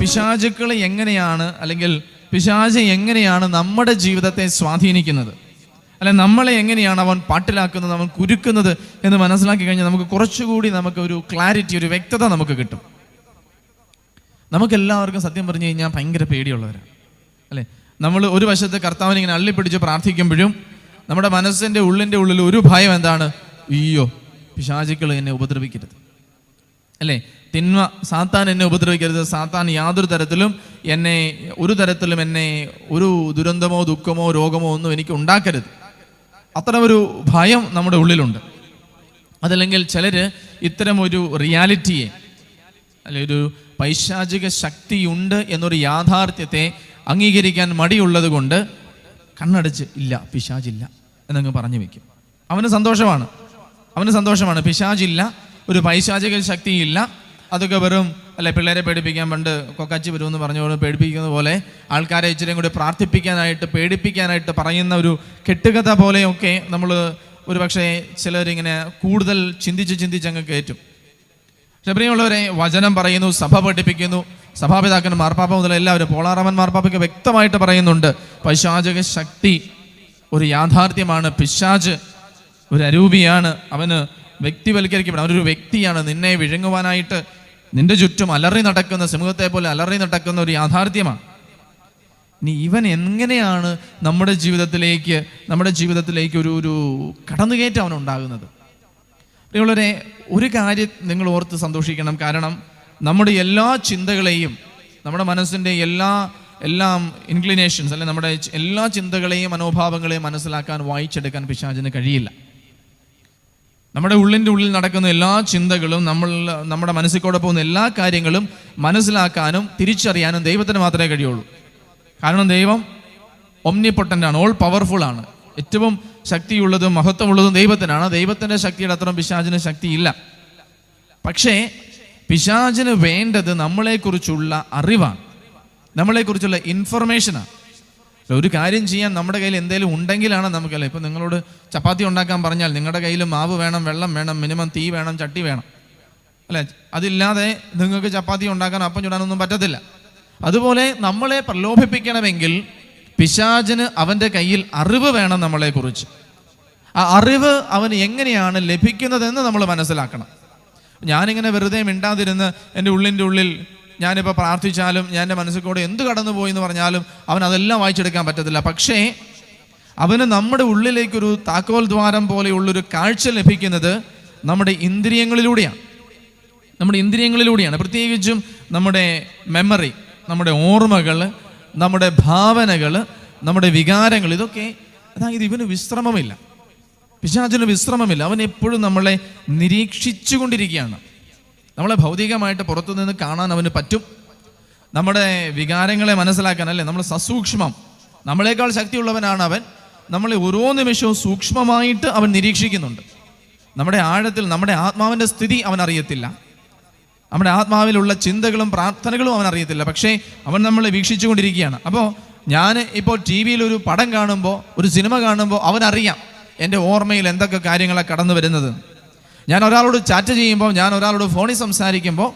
പിശാചുക്കൾ എങ്ങനെയാണ് അല്ലെങ്കിൽ പിശാച് എങ്ങനെയാണ് നമ്മുടെ ജീവിതത്തെ സ്വാധീനിക്കുന്നത്? അല്ലെ നമ്മളെ എങ്ങനെയാണ് അവൻ പാട്ടിലാക്കുന്നത് അവൻ കുരുക്കുന്നത് എന്ന് മനസ്സിലാക്കി കഴിഞ്ഞാൽ നമുക്ക് കുറച്ചുകൂടി നമുക്ക് ഒരു ക്ലാരിറ്റി ഒരു വ്യക്തത നമുക്ക് കിട്ടും. നമുക്കെല്ലാവർക്കും സത്യം പറഞ്ഞു കഴിഞ്ഞാൽ ഭയങ്കര പേടിയുള്ളവരാണ് അല്ലേ? നമ്മൾ ഒരു വശത്ത് കർത്താവിനെ ഇങ്ങനെ അള്ളിപ്പിടിച്ച് പ്രാർത്ഥിക്കുമ്പോഴും നമ്മുടെ മനസ്സിന്റെ ഉള്ളിന്റെ ഉള്ളിൽ ഒരു ഭയം എന്താണ്? അയ്യോ പിശാചിക്കൾ എന്നെ ഉപദ്രവിക്കരുത്. അല്ലേ? തിന്മ സാത്താൻ എന്നെ ഉപദ്രവിക്കരുത്. സാത്താൻ യാതൊരു തരത്തിലും എന്നെ ഒരു തരത്തിലും എന്നെ ഒരു ദുരന്തമോ ദുഃഖമോ രോഗമോ ഒന്നും എനിക്ക് ഉണ്ടാക്കരുത്. അത്തരം ഒരു ഭയം നമ്മുടെ ഉള്ളിലുണ്ട്. അതല്ലെങ്കിൽ ചിലര് ഇത്തരം ഒരു റിയാലിറ്റിയെ അല്ലെ ഒരു പൈശാചിക ശക്തിയുണ്ട് എന്നൊരു യാഥാർത്ഥ്യത്തെ അംഗീകരിക്കാൻ മടിയുള്ളത് കൊണ്ട് കണ്ണടച്ച് ഇല്ല പിശാചില്ല എന്നങ്ങ് പറഞ്ഞു വെക്കും. അവന് സന്തോഷമാണ്. അവന് സന്തോഷമാണ്. പിശാചില്ല ഒരു പൈശാചിക ശക്തിയില്ല അതൊക്കെ വെറും അല്ലെ പിള്ളേരെ പേടിപ്പിക്കാൻ പണ്ട് കൊക്കാച്ചി വരുമെന്ന് പറഞ്ഞുകൊണ്ട് പേടിപ്പിക്കുന്ന പോലെ ആൾക്കാരെ ഇച്ചിരി കൂടി പ്രാർത്ഥിപ്പിക്കാനായിട്ട് പേടിപ്പിക്കാനായിട്ട് പറയുന്ന ഒരു കെട്ടുകഥ പോലെയൊക്കെ നമ്മൾ ഒരു പക്ഷേ ചിലരിങ്ങനെ കൂടുതൽ ചിന്തിച്ച് ചിന്തിച്ച് അങ്ങ് കയറ്റും ശബരിയുള്ളവരെ വചനം പറയുന്നു സഭ പഠിപ്പിക്കുന്നു. സഭാപിതാക്കൻ മാർപ്പാപ്പ മുതൽ എല്ലാവരും പോളാറാമൻ മാർപ്പാപ്പയ്ക്ക് വ്യക്തമായിട്ട് പറയുന്നുണ്ട് പൈശാചക ശക്തി ഒരു യാഥാർത്ഥ്യമാണ് പിശാജ് ഒരു അരൂപിയാണ് അവന് വ്യക്തിവൽക്കരിക്കപ്പെടും അവനൊരു വ്യക്തിയാണ് നിന്നെ വിഴുങ്ങുവാനായിട്ട് നിന്റെ ചുറ്റും അലറി നടക്കുന്ന സമൂഹത്തെ പോലെ അലറി നടക്കുന്ന ഒരു യാഥാർത്ഥ്യമാണ് ഇനി ഇവൻ എങ്ങനെയാണ് നമ്മുടെ ജീവിതത്തിലേക്ക് നമ്മുടെ ജീവിതത്തിലേക്ക് ഒരു ഒരു കടന്നുകയറ്റം അവൻ ഉണ്ടാകുന്നത്? പ്രിയമുള്ളവരെ ഒരു കാര്യം നിങ്ങൾ ഓർത്ത് സന്തോഷിക്കണം. കാരണം നമ്മുടെ എല്ലാ ചിന്തകളെയും നമ്മുടെ മനസ്സിന്റെ എല്ലാ എല്ലാം ഇൻക്ലിനേഷൻസ് അല്ലെ നമ്മുടെ എല്ലാ ചിന്തകളെയും മനോഭാവങ്ങളെയും മനസ്സിലാക്കാൻ വായിച്ചെടുക്കാൻ പിശാചിന് കഴിയില്ല. നമ്മുടെ ഉള്ളിന്റെ ഉള്ളിൽ നടക്കുന്ന എല്ലാ ചിന്തകളും നമ്മൾ നമ്മുടെ മനസ്സിൽ കൂടെ പോകുന്ന എല്ലാ കാര്യങ്ങളും മനസ്സിലാക്കാനും തിരിച്ചറിയാനും ദൈവത്തിന് മാത്രമേ കഴിയുള്ളൂ. കാരണം ദൈവം ഒമ്നിപ്പൊട്ടന്റ് ആണ് ഓൾ പവർഫുൾ ആണ്. ഏറ്റവും ശക്തിയുള്ളതും മഹത്വമുള്ളതും ദൈവത്തിനാണ്. ദൈവത്തിന്റെ ശക്തിയുടെ അത്രയും പിശാചിന് ശക്തിയില്ല. പക്ഷേ പിശാചിന് വേണ്ടത് നമ്മളെക്കുറിച്ചുള്ള അറിവാണ്. നമ്മളെക്കുറിച്ചുള്ള ഇൻഫർമേഷനാണ് ഒരു കാര്യം ചെയ്യാൻ നമ്മുടെ കയ്യിൽ എന്തെങ്കിലും ഉണ്ടെങ്കിലാണ് നമുക്കല്ലേ? ഇപ്പം നിങ്ങളോട് ചപ്പാത്തി ഉണ്ടാക്കാൻ പറഞ്ഞാൽ നിങ്ങളുടെ കയ്യിൽ മാവ് വേണം വെള്ളം വേണം മിനിമം തീ വേണം ചട്ടി വേണം. അല്ലേ? അതില്ലാതെ നിങ്ങൾക്ക് ചപ്പാത്തി ഉണ്ടാക്കാൻ അപ്പം ചുടാനൊന്നും പറ്റത്തില്ല. അതുപോലെ നമ്മളെ പ്രലോഭിപ്പിക്കണമെങ്കിൽ പിശാചിന് അവന്റെ കയ്യിൽ അറിവ് വേണം നമ്മളെക്കുറിച്ച്. ആ അറിവ് അവന് എങ്ങനെയാണ് ലഭിക്കുന്നതെന്ന് നമ്മൾ മനസ്സിലാക്കണം. ഞാനിങ്ങനെ വെറുതെ മിണ്ടാതിരുന്ന് എന്റെ ഉള്ളിന്റെ ഉള്ളിൽ ഞാനിപ്പോൾ പ്രാർത്ഥിച്ചാലും ഞാൻ എന്റെ മനസ്സിൽ കൂടെ എന്ത് കടന്നു പോയി എന്ന് പറഞ്ഞാലും അവൻ അതെല്ലാം വായിച്ചെടുക്കാൻ പറ്റത്തില്ല. പക്ഷേ അവന് നമ്മുടെ ഉള്ളിലേക്കൊരു താക്കോൽ ദ്വാരം പോലെയുള്ളൊരു കാഴ്ച ലഭിക്കുന്നത് നമ്മുടെ ഇന്ദ്രിയങ്ങളിലൂടെയാണ്. നമ്മുടെ ഇന്ദ്രിയങ്ങളിലൂടെയാണ്. പ്രത്യേകിച്ചും നമ്മുടെ മെമ്മറി നമ്മുടെ ഓർമ്മകൾ നമ്മുടെ ഭാവനകൾ നമ്മുടെ വികാരങ്ങൾ ഇതൊക്കെ അതായത് ഇവന് വിശ്രമമില്ല. പിശാചിന് വിശ്രമമില്ല. അവൻ എപ്പോഴും നമ്മളെ നിരീക്ഷിച്ചുകൊണ്ടിരിക്കുകയാണ്. നമ്മളെ ഭൗതികമായിട്ട് പുറത്തുനിന്ന് കാണാൻ അവന് പറ്റും. നമ്മുടെ വികാരങ്ങളെ മനസ്സിലാക്കാൻ അല്ലേ? നമ്മൾ സസൂക്ഷ്മം. നമ്മളെക്കാൾ ശക്തിയുള്ളവനാണ് അവൻ. നമ്മളെ ഓരോ നിമിഷവും സൂക്ഷ്മമായിട്ട് അവൻ നിരീക്ഷിക്കുന്നുണ്ട്. നമ്മുടെ ആഴത്തിൽ നമ്മുടെ ആത്മാവിന്റെ സ്ഥിതി അവൻ അറിയത്തില്ല. നമ്മുടെ ആത്മാവിലുള്ള ചിന്തകളും പ്രാർത്ഥനകളും അവൻ അറിയത്തില്ല. പക്ഷേ അവൻ നമ്മളെ വീക്ഷിച്ചുകൊണ്ടിരിക്കുകയാണ്. അപ്പോൾ ഞാൻ ഇപ്പോൾ ടി വിയിൽ ഒരു പടം കാണുമ്പോൾ ഒരു സിനിമ കാണുമ്പോൾ അവനറിയാം എന്റെ ഓർമ്മയിൽ എന്തൊക്കെ കാര്യങ്ങളാണ് കടന്നു വരുന്നത് ഞാൻ ഒരാളോട് ചാറ്റ് ചെയ്യുമ്പോൾ ഞാൻ ഒരാളോട് ഫോണിൽ സംസാരിക്കുമ്പോൾ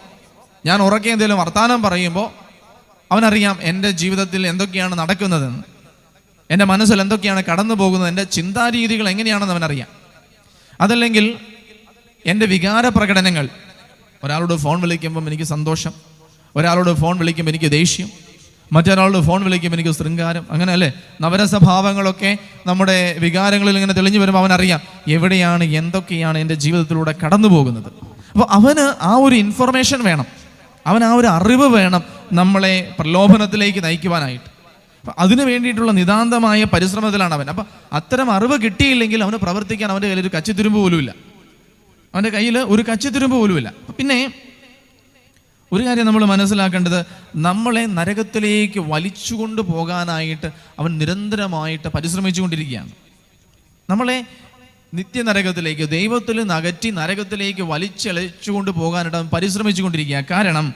ഞാൻ ഉറക്കെ എന്തെങ്കിലും വർത്തമാനം പറയുമ്പോൾ അവനറിയാം എന്റെ ജീവിതത്തിൽ എന്തൊക്കെയാണ് നടക്കുന്നതെന്ന്. എന്റെ മനസ്സിൽ എന്തൊക്കെയാണ് കടന്നു പോകുന്നത് എന്റെ ചിന്താരീതികൾ എങ്ങനെയാണെന്ന് അവനറിയാം. അതല്ലെങ്കിൽ എന്റെ വികാര പ്രകടനങ്ങൾ. ഒരാളോട് ഫോൺ വിളിക്കുമ്പം എനിക്ക് സന്തോഷം. ഒരാളോട് ഫോൺ വിളിക്കുമ്പോൾ എനിക്ക് ദേഷ്യം. മറ്റൊരാളോട് ഫോൺ വിളിക്കുമ്പോൾ എനിക്ക് ശൃംഗാരം അങ്ങനെ അല്ലേ നവരസഭാവങ്ങളൊക്കെ നമ്മുടെ വികാരങ്ങളിൽ ഇങ്ങനെ തെളിഞ്ഞു വരുമ്പോൾ അറിയാം എവിടെയാണ് എന്തൊക്കെയാണ് എന്റെ ജീവിതത്തിലൂടെ കടന്നു പോകുന്നത് അപ്പോൾ അവന് ആ ഒരു ഇൻഫർമേഷൻ വേണം. അവൻ ആ ഒരു അറിവ് വേണം നമ്മളെ പ്രലോഭനത്തിലേക്ക് നയിക്കുവാനായിട്ട്. അപ്പം അതിന് വേണ്ടിയിട്ടുള്ള നിതാന്തമായ പരിശ്രമത്തിലാണ് അവൻ. അപ്പം അത്തരം അറിവ് കിട്ടിയില്ലെങ്കിൽ അവന് പ്രവർത്തിക്കാൻ അവന്റെ കയ്യിൽ ഒരു കച്ചിത്തുരുമ്പ് പോലുമില്ല. അവന്റെ കയ്യിൽ ഒരു കച്ചിത്തുരുമ്പ് പോലുമില്ല. പിന്നെ ഒരു കാര്യം നമ്മൾ മനസ്സിലാക്കേണ്ടത് നമ്മളെ നരകത്തിലേക്ക് വലിച്ചുകൊണ്ട് പോകാനായിട്ട് അവൻ നിരന്തരമായിട്ട് പരിശ്രമിച്ചുകൊണ്ടിരിക്കുകയാണ്. നമ്മളെ നിത്യനരകത്തിലേക്ക് ദൈവത്തിൽ നകറ്റി നരകത്തിലേക്ക് വലിച്ചെളിച്ചുകൊണ്ട് പോകാനായിട്ട് അവൻ പരിശ്രമിച്ചുകൊണ്ടിരിക്കുക കാരണം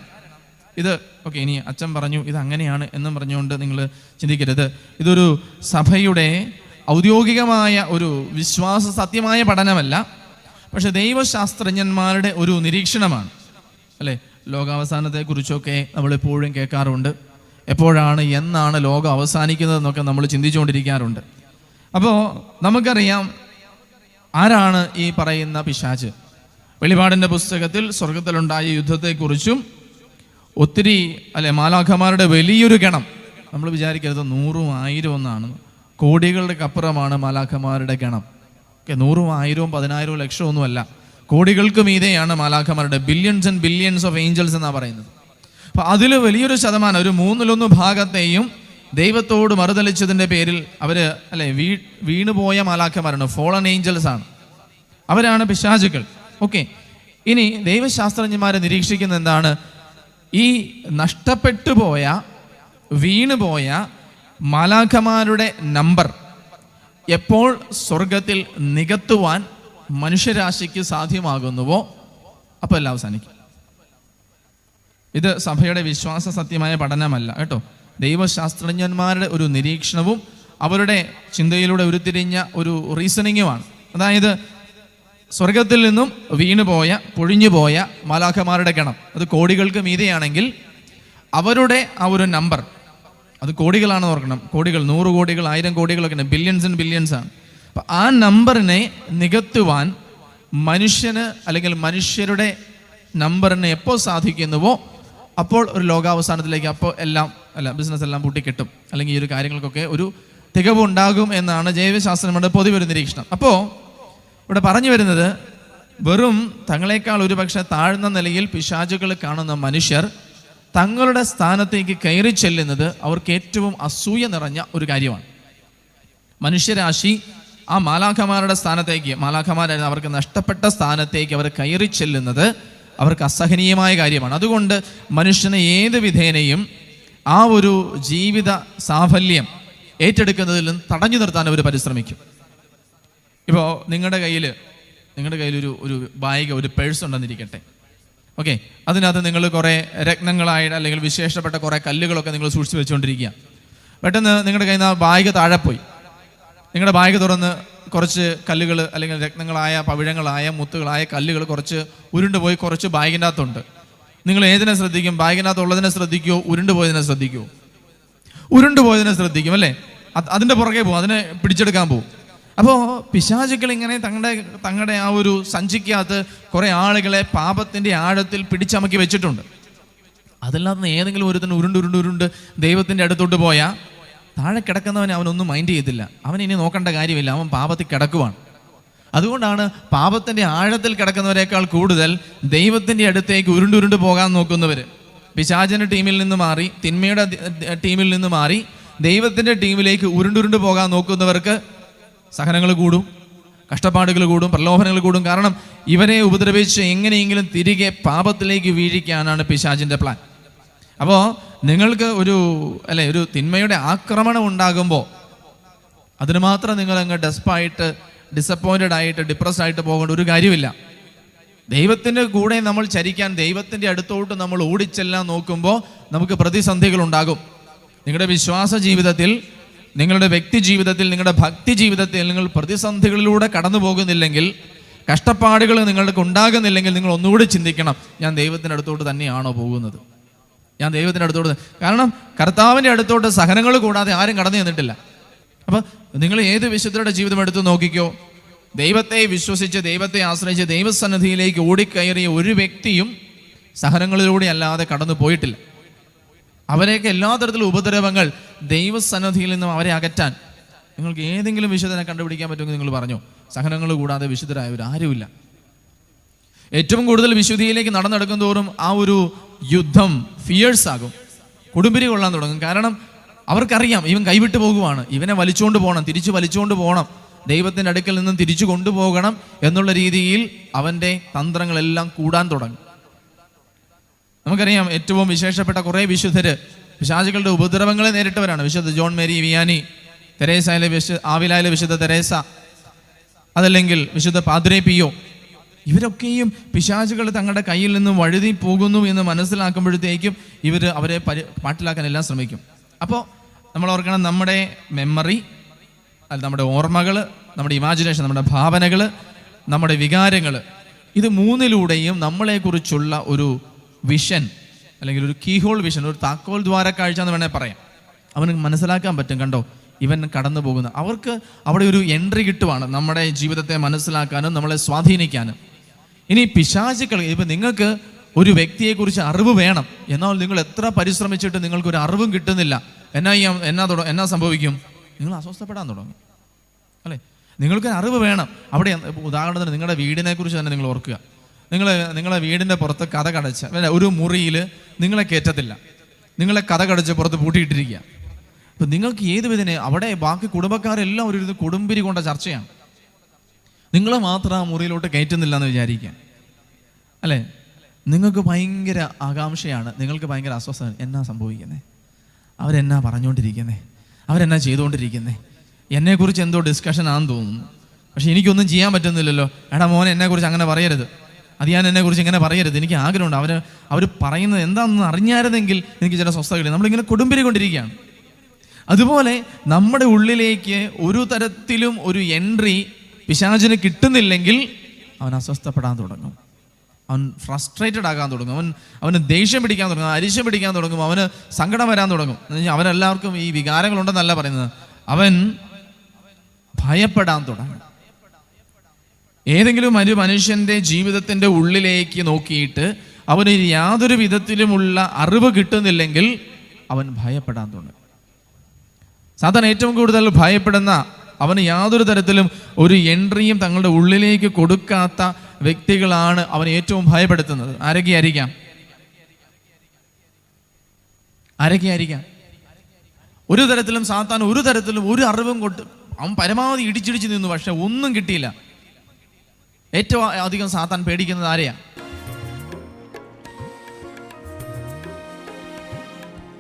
ഇത് ഓക്കെ ഇനി അച്ഛൻ പറഞ്ഞു ഇത് അങ്ങനെയാണ് എന്നും പറഞ്ഞുകൊണ്ട് നിങ്ങൾ ചിന്തിക്കരുത്. ഇതൊരു സഭയുടെ ഔദ്യോഗികമായ ഒരു വിശ്വാസ സത്യമായ പഠനമല്ല. പക്ഷെ ദൈവശാസ്ത്രജ്ഞന്മാരുടെ ഒരു നിരീക്ഷണമാണ്. അല്ലേ? ലോകാവസാനത്തെക്കുറിച്ചൊക്കെ നമ്മൾ എപ്പോഴും കേൾക്കാറുണ്ട്. എപ്പോഴാണ് എന്നാണ് ലോകം അവസാനിക്കുന്നതെന്നൊക്കെ നമ്മൾ ചിന്തിച്ചുകൊണ്ടിരിക്കാറുണ്ട്. അപ്പോൾ നമുക്കറിയാം ആരാണ് ഈ പറയുന്ന പിശാച്? വെളിപാടിന്റെ പുസ്തകത്തിൽ സ്വർഗത്തിലുണ്ടായ യുദ്ധത്തെക്കുറിച്ചും ഒത്തിരി അല്ലെ മാലാഖമാരുടെ വലിയൊരു ഗണം. നമ്മൾ വിചാരിക്കരുത് നൂറും ആയിരം ഒന്നാണ്. കോടികളുടെ അപ്പുറമാണ് മാലാഖമാരുടെ ഗണം. ഓക്കെ നൂറും ആയിരവും പതിനായിരവും ലക്ഷവും ഒന്നുമല്ല. കോടികൾക്ക് മീതെയാണ് മാലാഖമാരുടെ billions and billions of angels എന്നാണ് പറയുന്നത്. അപ്പൊ അതിൽ വലിയൊരു ശതമാനം ഒരു മൂന്നിലൊന്ന് ഭാഗത്തെയും ദൈവത്തോട് മറുതലിച്ചതിന്റെ പേരിൽ അവർ അല്ലെ വീ വീണുപോയ മാലാഖമാരാണ് ഫോളൺ ഏഞ്ചൽസ് ആണ്. അവരാണ് പിശാചുക്കൾ. ഓക്കെ ഇനി ദൈവശാസ്ത്രജ്ഞന്മാരെ നിരീക്ഷിക്കുന്ന എന്താണ്? ഈ നഷ്ടപ്പെട്ടു പോയ വീണുപോയ മാലാഖമാരുടെ നമ്പർ എപ്പോൾ സ്വർഗത്തിൽ നികത്തുവാൻ മനുഷ്യരാശിക്ക് സാധ്യമാകുന്നുവോ? അപ്പോൾ എല്ലാം അവസാനിക്കും. ഇത് സഭയുടെ വിശ്വാസ സത്യമായ പഠനമല്ല കേട്ടോ. ദൈവശാസ്ത്രജ്ഞന്മാരുടെ ഒരു നിരീക്ഷണവും അവരുടെ ചിന്തയിലൂടെ ഉരുത്തിരിഞ്ഞ ഒരു റീസണിങ്ങുമാണ് അതായത് സ്വർഗത്തിൽ നിന്നും വീണുപോയ പൊഴിഞ്ഞുപോയ മാലാഖമാരുടെ ഗണം. അത് കോടികൾക്ക് മീതെയാണെങ്കിൽ അവരുടെ ആ ഒരു നമ്പർ അത് കോടികളാണെന്ന് ഓർക്കണം. കോടികൾ നൂറ് കോടികൾ ആയിരം കോടികളൊക്കെ ബില്യൺസ് ആൻഡ് ബില്യൺസ് ആണ്. അപ്പം ആ നമ്പറിനെ നികത്തുവാൻ മനുഷ്യന് അല്ലെങ്കിൽ മനുഷ്യരുടെ നമ്പറിനെ എപ്പോൾ സാധിക്കുന്നുവോ അപ്പോൾ ഒരു ലോകാവസാനത്തിലേക്ക് അപ്പോൾ എല്ലാം അല്ല ബിസിനസ് എല്ലാം പൂട്ടിക്കിട്ടും. അല്ലെങ്കിൽ ഈ ഒരു കാര്യങ്ങൾക്കൊക്കെ ഒരു തികവ് ഉണ്ടാകും എന്നാണ് ജൈവശാസ്ത്രങ്ങളുടെ പൊതുവെ ഒരു നിരീക്ഷണം. അപ്പോൾ ഇവിടെ പറഞ്ഞു വരുന്നത് വെറും തങ്ങളെക്കാൾ ഒരുപക്ഷെ താഴ്ന്ന നിലയിൽ പിശാചുകൾ കാണുന്ന മനുഷ്യർ തങ്ങളുടെ സ്ഥാനത്തേക്ക് കയറി ചെല്ലുന്നത് അവർക്ക് ഏറ്റവും അസൂയ നിറഞ്ഞ ഒരു കാര്യമാണ്. മനുഷ്യരാശി ആ മാലാഖമാരുടെ സ്ഥാനത്തേക്ക് മാലാഖമാരായിരുന്നു അവർക്ക് നഷ്ടപ്പെട്ട സ്ഥാനത്തേക്ക് അവർ കയറി ചെല്ലുന്നത് അവർക്ക് അസഹനീയമായ കാര്യമാണ്. അതുകൊണ്ട് മനുഷ്യനെ ഏത് വിധേനയും ആ ഒരു ജീവിത സാഫല്യം ഏറ്റെടുക്കുന്നതിൽ നിന്ന് തടഞ്ഞു നിർത്താൻ അവർ പരിശ്രമിക്കും. ഇപ്പോൾ നിങ്ങളുടെ കയ്യിൽ നിങ്ങളുടെ കയ്യിൽ ഒരു ഒരു ബാഗ് ഒരു പേഴ്സ് ഉണ്ടെന്നിരിക്കട്ടെ. ഓക്കെ? അതിനകത്ത് നിങ്ങൾ കുറേ രത്നങ്ങളായിട്ട് അല്ലെങ്കിൽ വിശേഷപ്പെട്ട കുറേ കല്ലുകളൊക്കെ നിങ്ങൾ സൂക്ഷിച്ച് വെച്ചുകൊണ്ടിരിക്കുക പെട്ടെന്ന് നിങ്ങളുടെ കയ്യിൽ നിന്ന് ആ ബാഗ് താഴെ പോയി. നിങ്ങളുടെ ബാഗ് തുറന്ന് കുറച്ച് കല്ലുകൾ അല്ലെങ്കിൽ രത്നങ്ങളായ പവിഴങ്ങളായ മുത്തുകളായ കല്ലുകൾ കുറച്ച് ഉരുണ്ട് പോയി കുറച്ച് ബാഗിനകത്തുണ്ട് നിങ്ങൾ ഏതിനെ ശ്രദ്ധിക്കും? ബാഗിനകത്ത് ഉള്ളതിനെ ശ്രദ്ധിക്കുമോ ഉരുണ്ടുപോയതിനെ ശ്രദ്ധിക്കുമോ ഉരുണ്ടുപോയതിനെ ശ്രദ്ധിക്കും അല്ലേ? അത് അതിന്റെ പുറകെ പോകും അതിനെ പിടിച്ചെടുക്കാൻ പോകും. അപ്പോൾ പിശാചുക്കൾ ഇങ്ങനെ തങ്ങളുടെ തങ്ങളുടെ ആ ഒരു സഞ്ചിക്കകത്ത് കുറേ ആളുകളെ പാപത്തിന്റെ ആഴത്തിൽ പിടിച്ചമക്കി വെച്ചിട്ടുണ്ട്. അതല്ലാതെ ഏതെങ്കിലും ഒരുത്തിന് ഉരുണ്ട് ഉരുണ്ട് ഉരുണ്ട് ദൈവത്തിന്റെ അടുത്തോട്ട് പോയാൽ താഴെ കിടക്കുന്നവനെ അവനൊന്നും മൈൻഡ് ചെയ്തില്ല അവൻ ഇനി നോക്കേണ്ട കാര്യമില്ല. അവൻ പാപത്തിൽ കിടക്കുവാണ്. അതുകൊണ്ടാണ് പാപത്തിന്റെ ആഴത്തിൽ കിടക്കുന്നവരെക്കാൾ കൂടുതൽ ദൈവത്തിന്റെ അടുത്തേക്ക് ഉരുണ്ടുരുണ്ട് പോകാൻ നോക്കുന്നവർ പിശാചന്റെ ടീമിൽ നിന്ന് മാറി തിന്മയുടെ ടീമിൽ നിന്ന് മാറി ദൈവത്തിന്റെ ടീമിലേക്ക് ഉരുണ്ടുരുണ്ട് പോകാൻ നോക്കുന്നവർക്ക് സഹനങ്ങൾ കൂടും കഷ്ടപ്പാടുകൾ കൂടും പ്രലോഭനങ്ങൾ കൂടും. കാരണം ഇവരെ ഉപദ്രവിച്ച് എങ്ങനെയെങ്കിലും തിരികെ പാപത്തിലേക്ക് വീഴിക്കാനാണ് പിശാചിന്റെ പ്ലാൻ അപ്പോൾ നിങ്ങൾക്ക് ഒരു അല്ലെ ഒരു തിന്മയുടെ ആക്രമണം ഉണ്ടാകുമ്പോൾ അതിന് മാത്രം നിങ്ങൾ അങ്ങ് ഡെസ്പായിട്ട് ഡിസപ്പോയിന്റഡ് ആയിട്ട് ഡിപ്രസ്ഡ് ആയിട്ട് പോകേണ്ട ഒരു കാര്യമില്ല. ദൈവത്തിന്റെ കൂടെ നമ്മൾ ചരിക്കാൻ ദൈവത്തിന്റെ അടുത്തോട്ട് നമ്മൾ ഓടിച്ചെല്ലാൻ നോക്കുമ്പോൾ നമുക്ക് പ്രതിസന്ധികൾ ഉണ്ടാകും. നിങ്ങളുടെ വിശ്വാസ ജീവിതത്തിൽ നിങ്ങളുടെ വ്യക്തി ജീവിതത്തിൽ നിങ്ങളുടെ ഭക്തി ജീവിതത്തിൽ നിങ്ങൾ പ്രതിസന്ധികളിലൂടെ കടന്നു പോകുന്നില്ലെങ്കിൽ കഷ്ടപ്പാടുകൾ നിങ്ങൾക്ക് ഉണ്ടാകുന്നില്ലെങ്കിൽ നിങ്ങൾ ഒന്നുകൂടി ചിന്തിക്കണം ഞാൻ ദൈവത്തിന്റെ അടുത്തോട്ട് തന്നെയാണോ പോകുന്നത്? ഞാൻ ദൈവത്തിന്റെ അടുത്തോട്ട് കാരണം കർത്താവിന്റെ അടുത്തോട്ട് സഹനങ്ങൾ കൂടാതെ ആരും കടന്നു ചെന്നിട്ടില്ല. അപ്പോൾ നിങ്ങൾ ഏത് വിശുദ്ധരുടെ ജീവിതം എടുത്ത് നോക്കിക്കോ? ദൈവത്തെ വിശ്വസിച്ച് ദൈവത്തെ ആശ്രയിച്ച് ദൈവസന്നിധിയിലേക്ക് ഓടിക്കയറിയ ഒരു വ്യക്തിയും സഹനങ്ങളിലൂടെ അല്ലാതെ കടന്നു പോയിട്ടില്ല. അവരെയൊക്കെ എല്ലാ തരത്തിലുള്ള ഉപദ്രവങ്ങൾ ദൈവസന്നിധിയിൽ നിന്നും അവരെ അകറ്റാൻ. നിങ്ങൾക്ക് ഏതെങ്കിലും വിശുദ്ധനെ കണ്ടുപിടിക്കാൻ പറ്റുമെങ്കിൽ നിങ്ങൾ പറഞ്ഞു? സഹനങ്ങൾ കൂടാതെ വിശുദ്ധരായവർ ആരുമില്ല. ഏറ്റവും കൂടുതൽ വിശുദ്ധിയിലേക്ക് നടന്നെടുക്കും തോറും ആ ഒരു യുദ്ധം ഫിയേഴ്സ് ആകും. കുടുംബിരി കൊള്ളാൻ തുടങ്ങും. കാരണം അവർക്കറിയാം ഇവൻ കൈവിട്ട് പോകുവാണ്. ഇവനെ വലിച്ചുകൊണ്ട് പോകണം തിരിച്ചു വലിച്ചുകൊണ്ട് പോകണം ദൈവത്തിന്റെ അടുക്കൽ നിന്നും തിരിച്ചു കൊണ്ടുപോകണം എന്നുള്ള രീതിയിൽ അവന്റെ തന്ത്രങ്ങളെല്ലാം കൂടാൻ തുടങ്ങും. നമുക്കറിയാം ഏറ്റവും വിശേഷപ്പെട്ട കുറേ വിശുദ്ധര് പിശാചുകളുടെ ഉപദ്രവങ്ങളെ നേരിട്ടവരാണ്. വിശുദ്ധ ജോൺ മേരി വിയാനി തെരേസയിലെ വിശു ആവിലായിലെ വിശുദ്ധ തെരേസ അതല്ലെങ്കിൽ വിശുദ്ധ പാദ്രേ പിയോ ഇവരൊക്കെയും പിശാചുകൾ തങ്ങളുടെ കയ്യിൽ നിന്നും വഴുതി പോകുന്നു എന്ന് മനസ്സിലാക്കുമ്പോഴത്തേക്കും ഇവർ അവരെ പരി പാട്ടിലാക്കാൻ എല്ലാം ശ്രമിക്കും. അപ്പോൾ നമ്മൾ ഓർക്കണം നമ്മുടെ മെമ്മറി അല്ല നമ്മുടെ ഓർമ്മകൾ നമ്മുടെ ഇമാജിനേഷൻ നമ്മുടെ ഭാവനകൾ നമ്മുടെ വികാരങ്ങൾ ഇത് മൂന്നിലൂടെയും നമ്മളെക്കുറിച്ചുള്ള ഒരു വിഷൻ അല്ലെങ്കിൽ ഒരു കീഹോൾ വിഷൻ ഒരു താക്കോൽ ദ്വാര കാഴ്ച എന്ന് വേണേൽ പറയാം. അവന് മനസ്സിലാക്കാൻ പറ്റും കണ്ടോ? ഇവൻ കടന്നു പോകുന്ന. അവർക്ക് അവിടെ ഒരു എൻട്രി കിട്ടുവാണ് നമ്മുടെ ജീവിതത്തെ മനസ്സിലാക്കാനും നമ്മളെ സ്വാധീനിക്കാനും. ഇനി പിശാചുക്കൾ ഇപ്പൊ നിങ്ങൾക്ക് ഒരു വ്യക്തിയെക്കുറിച്ച് അറിവ് വേണം. എന്നാൽ നിങ്ങൾ എത്ര പരിശ്രമിച്ചിട്ട് നിങ്ങൾക്ക് ഒരു അറിവും കിട്ടുന്നില്ല. എന്നാ ഈ എന്നാ തുടങ്ങും എന്നാ സംഭവിക്കും? നിങ്ങൾ അസ്വസ്ഥപ്പെടാൻ തുടങ്ങും. അല്ലേ? നിങ്ങൾക്ക് അറിവ് വേണം. അവിടെ ഉദാഹരണത്തിന് നിങ്ങളുടെ വീടിനെ കുറിച്ച് തന്നെ നിങ്ങൾ ഓർക്കുക. നിങ്ങൾ നിങ്ങളെ വീടിന്റെ പുറത്ത് കഥ കടച്ച അല്ല, ഒരു മുറിയിൽ നിങ്ങളെ കയറ്റത്തില്ല നിങ്ങളെ കഥ കടച്ച് പുറത്ത് പൂട്ടിയിട്ടിരിക്കുക. അപ്പം നിങ്ങൾക്ക് ഏത് അവിടെ ബാക്കി കുടുംബക്കാരെല്ലാം ഒരു കുടുംബിരി കൊണ്ട ചർച്ചയാണ്. നിങ്ങളെ മാത്രം ആ മുറിയിലോട്ട് കയറ്റുന്നില്ല എന്ന് വിചാരിക്കുക അല്ലേ? നിങ്ങൾക്ക് ഭയങ്കര ആകാംക്ഷയാണ് നിങ്ങൾക്ക് ഭയങ്കര അസ്വസ്ഥത എന്നാ സംഭവിക്കുന്നത് അവരെന്നാ പറഞ്ഞുകൊണ്ടിരിക്കുന്നത് അവരെന്നാ ചെയ്തുകൊണ്ടിരിക്കുന്നത് എന്നെക്കുറിച്ച് എന്തോ ഡിസ്കഷൻ ആണെന്ന് തോന്നുന്നു. പക്ഷെ എനിക്കൊന്നും ചെയ്യാൻ പറ്റുന്നില്ലല്ലോ. എടാ മോനെ എന്നെക്കുറിച്ച് അങ്ങനെ പറയരുത്. അത് ഞാൻ എന്നെക്കുറിച്ച് ഇങ്ങനെ പറയരുത്. എനിക്ക് ആഗ്രഹമുണ്ട്. അവർ അവർ പറയുന്നത് എന്താണെന്ന് അറിഞ്ഞായിരുന്നെങ്കിൽ എനിക്ക് ചില സ്വസ്ഥത കിട്ടും നമ്മളിങ്ങനെ കൊടുമ്പിരിക്കൊണ്ടിരിക്കുകയാണ് അതുപോലെ നമ്മുടെ ഉള്ളിലേക്ക് ഒരു തരത്തിലും ഒരു എൻട്രി പിശാചിന് കിട്ടുന്നില്ലെങ്കിൽ അവൻ അസ്വസ്ഥപ്പെടാൻ തുടങ്ങും. അവൻ ഫ്രസ്ട്രേറ്റഡ് ആകാൻ തുടങ്ങും. അവൻ അവന് ദേഷ്യം പിടിക്കാൻ തുടങ്ങും. അരിശം പിടിക്കാൻ തുടങ്ങും. അവന് സങ്കടം വരാൻ തുടങ്ങും. അവനെല്ലാവർക്കും ഈ വികാരങ്ങളുണ്ടെന്നല്ല പറയുന്നത്. അവൻ ഭയപ്പെടാൻ തുടങ്ങും. ഏതെങ്കിലും ഒരു മനുഷ്യന്റെ ജീവിതത്തിന്റെ ഉള്ളിലേക്ക് നോക്കിയിട്ട് അവന് യാതൊരു വിധത്തിലുമുള്ള അറിവ് കിട്ടുന്നില്ലെങ്കിൽ അവൻ ഭയപ്പെടാൻ തുടങ്ങും. സാധാരണ ഏറ്റവും കൂടുതൽ ഭയപ്പെടുന്ന അവന് യാതൊരു തരത്തിലും ഒരു എൻട്രിയും തങ്ങളുടെ ഉള്ളിലേക്ക് കൊടുക്കാത്ത വ്യക്തികളാണ് അവൻ ഏറ്റവും ഭയപ്പെടുത്തുന്നത്. ആരൊക്കെ ആയിരിക്കാം? ആരൊക്കെ ആയിരിക്കാം? ഒരു തരത്തിലും സാത്താൻ ഒരു തരത്തിലും ഒരു അറിവും കൊണ്ട് അവൻ പരമാവധി ഇടിച്ചിടിച്ച് നിന്നു. പക്ഷെ ഒന്നും കിട്ടിയില്ല. ഏറ്റവും അധികം സാത്താൻ പേടിക്കുന്നത് ആരെയാ?